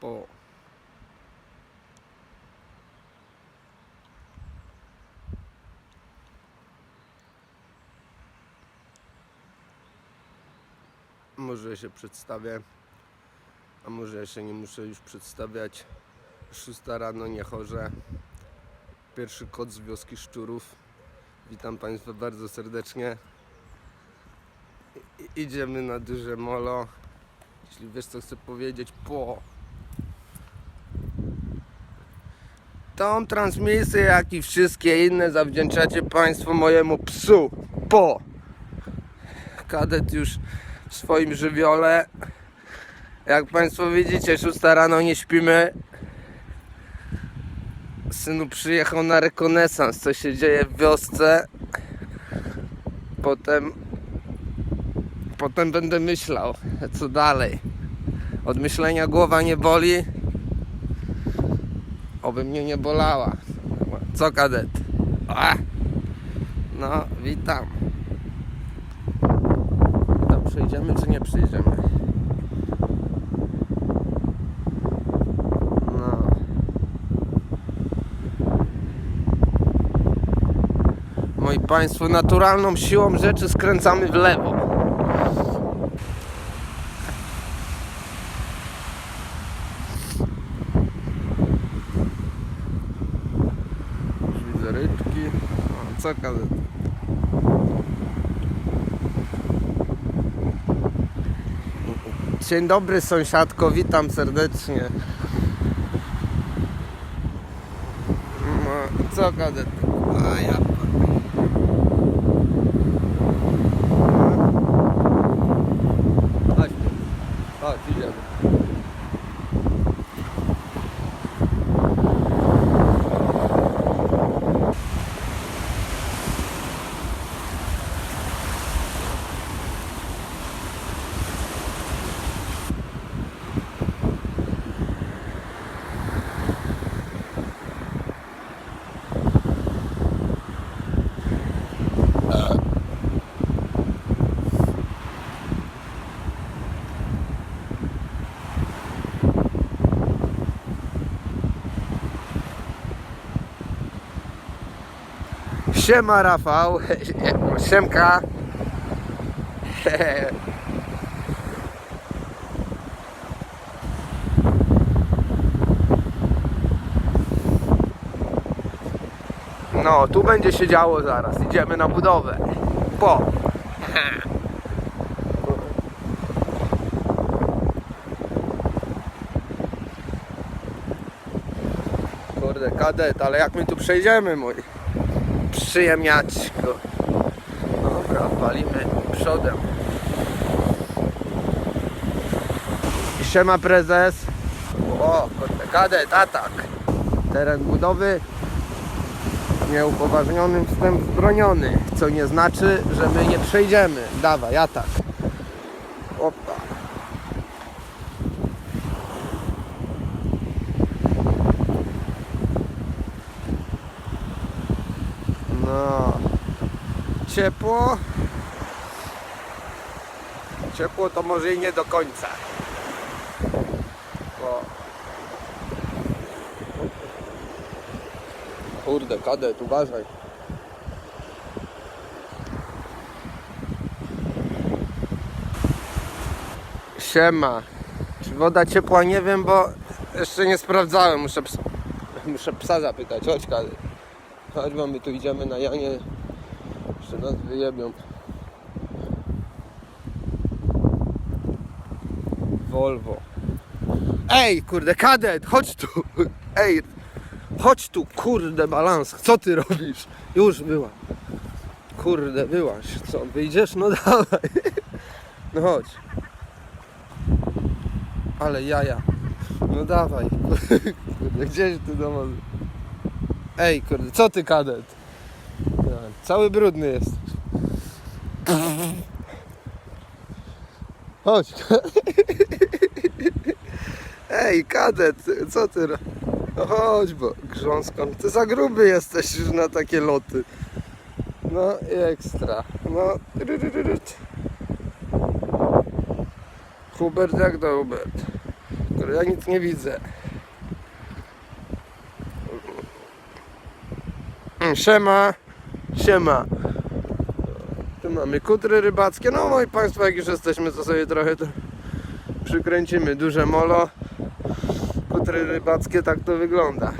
Po. Może się przedstawię, a może się nie muszę już przedstawiać. Szósta rano, nie chorze. Pierwszy kot z wioski Szczurów. Witam Państwa bardzo serdecznie. I- Idziemy na duże molo. Jeśli wiesz co chcę powiedzieć, po. Tą transmisję, jak i wszystkie inne zawdzięczacie Państwo mojemu psu. Po. Kadet już w swoim żywiole. Jak Państwo widzicie, 6 rano nie śpimy. Synu przyjechał na rekonesans, co się dzieje w wiosce. Potem potem będę myślał, co dalej. Od myślenia głowa nie boli. Oby mnie nie bolała. Co kadet? No, witam. To przejdziemy czy nie przejdziemy? No. Moi Państwo, naturalną siłą rzeczy skręcamy w lewo. Już widzę rybki. Kadet? Dzień dobry sąsiadko, witam serdecznie. Co kadet? A ja... Chodź, chodź, idziemy. Siema Rafał, siemka. No, tu będzie się działo zaraz. Idziemy na budowę. Po. Kurde, kadet, ale jak my tu przejdziemy, mój? Przyjemniaczko. Dobra, palimy przodem. Siema prezes. O, kurde, kadet, atak. Teren budowy. Nieupoważnionym wstęp zbroniony. Co nie znaczy, że my nie przejdziemy. Dawaj, atak. Opa. No. Ciepło. Ciepło to może i nie do końca. Bo... Kurde, kadet, uważaj. Siema. Czy woda ciepła? Nie wiem, bo jeszcze nie sprawdzałem. Muszę psa, muszę psa zapytać. Chodź, kadet. Chodź, bo my tu idziemy na Janie. Jeszcze nas wyjebią. Volvo. Ej, kurde, kadet, chodź tu. Ej, chodź tu, kurde, balans. Co ty robisz? Już była. Kurde, byłaś. Co, wyjdziesz? No dawaj. No chodź. Ale jaja. No dawaj. Kurde, gdzieś ty do. Ej, kurde, co ty kadet? Cały brudny jest. Chodź. Ej, kadet, co ty? No chodź, bo grząską. Ty za gruby jesteś już na takie loty. No i ekstra. No. Hubert jak to Hubert? ja nic nie widzę. Mm, Siema, siema. Tu mamy kutry rybackie. No moi Państwo, jak już jesteśmy, to sobie trochę to przykręcimy. Duże molo. Kutry rybackie, tak to wygląda.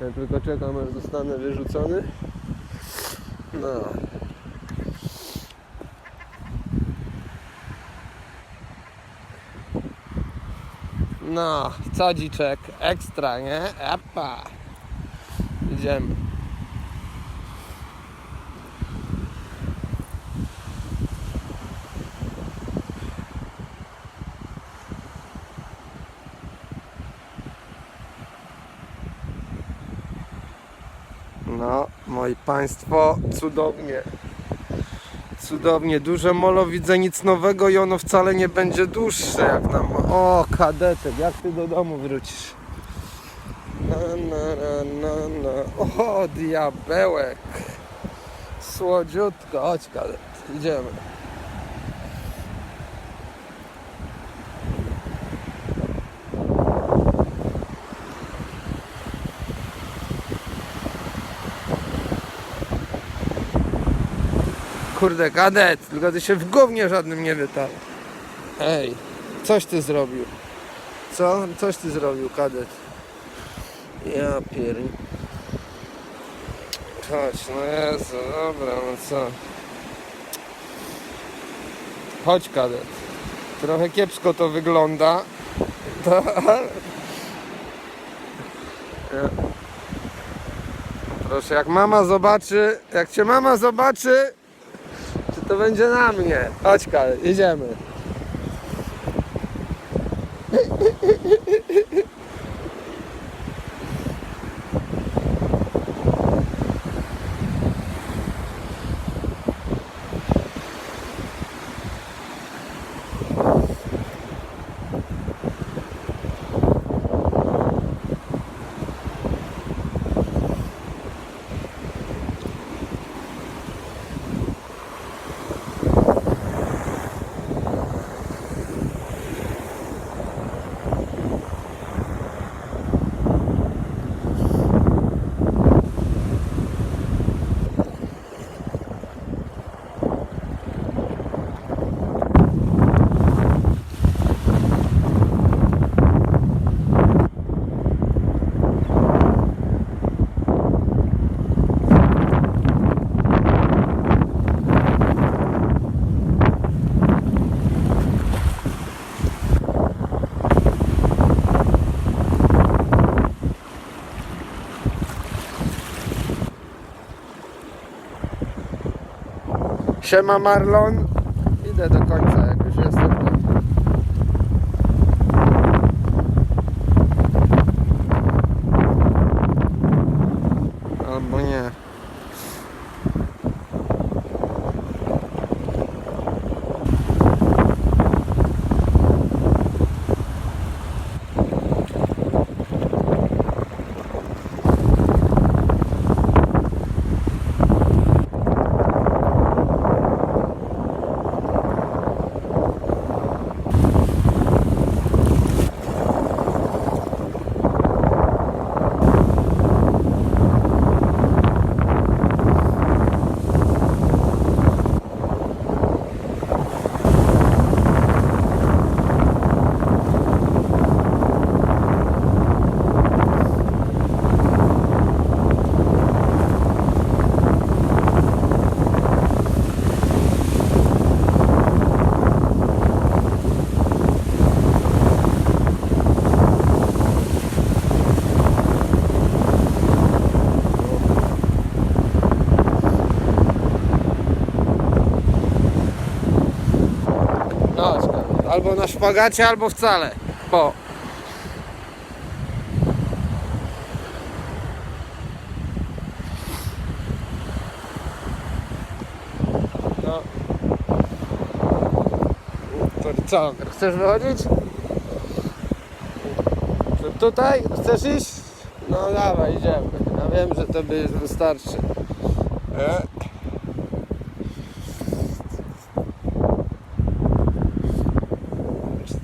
Ja tylko czekam, aż zostanę wyrzucony. No. No, cadziczek, ekstra, nie? Epa. Idziemy. No, moi Państwo, cudownie. Cudownie, duże molo, widzę nic nowego i ono wcale nie będzie dłuższe jak nam. O, kadetek, jak ty do domu wrócisz? Na, na, na, na, na. O, diabełek. Słodziutko, chodź kadet, idziemy. Kurde, kadet, tylko ty się w gównie żadnym nie wytarł. Ej, coś ty zrobił. Co? Coś ty zrobił, kadet. Ja pier... Chodź, no Jezu, dobra, no co? Chodź, kadet. Trochę kiepsko to wygląda. To... Proszę, jak mama zobaczy, jak cię mama zobaczy, czy to będzie na mnie? Chodź, kadet, idziemy. Siema Marlon. Idę do końca, jak już jestem. Albo nie. No, szkoda. Albo na szpagacie, albo wcale. Po. No. To co, chcesz wychodzić? Tu- Tutaj? Chcesz iść? No dawaj, idziemy. Ja wiem, że tobie już wystarczy. E?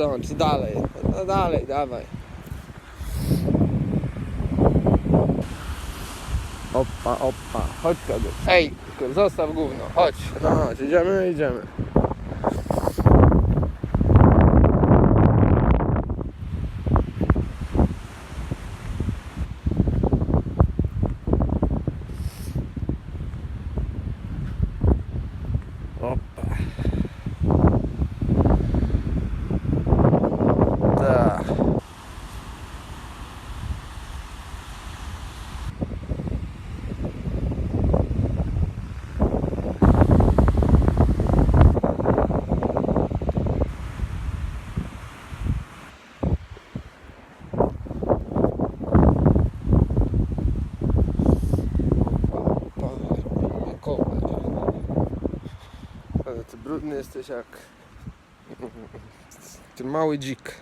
Co, czy dalej? No dalej, dawaj. Opa, opa, chodź kadet. Ej, zostaw gówno, chodź. No, chodź, idziemy, idziemy. Opa. Tak. Opa, opa, kołek. Ale ty brudny jesteś jak... Mały dzik.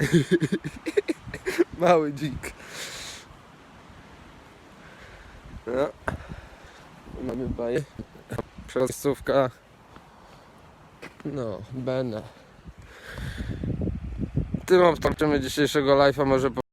mały dzik. No. Mamy baję. Przejściówka. No, Bene. Tym obtarczymy dzisiejszego live'a może po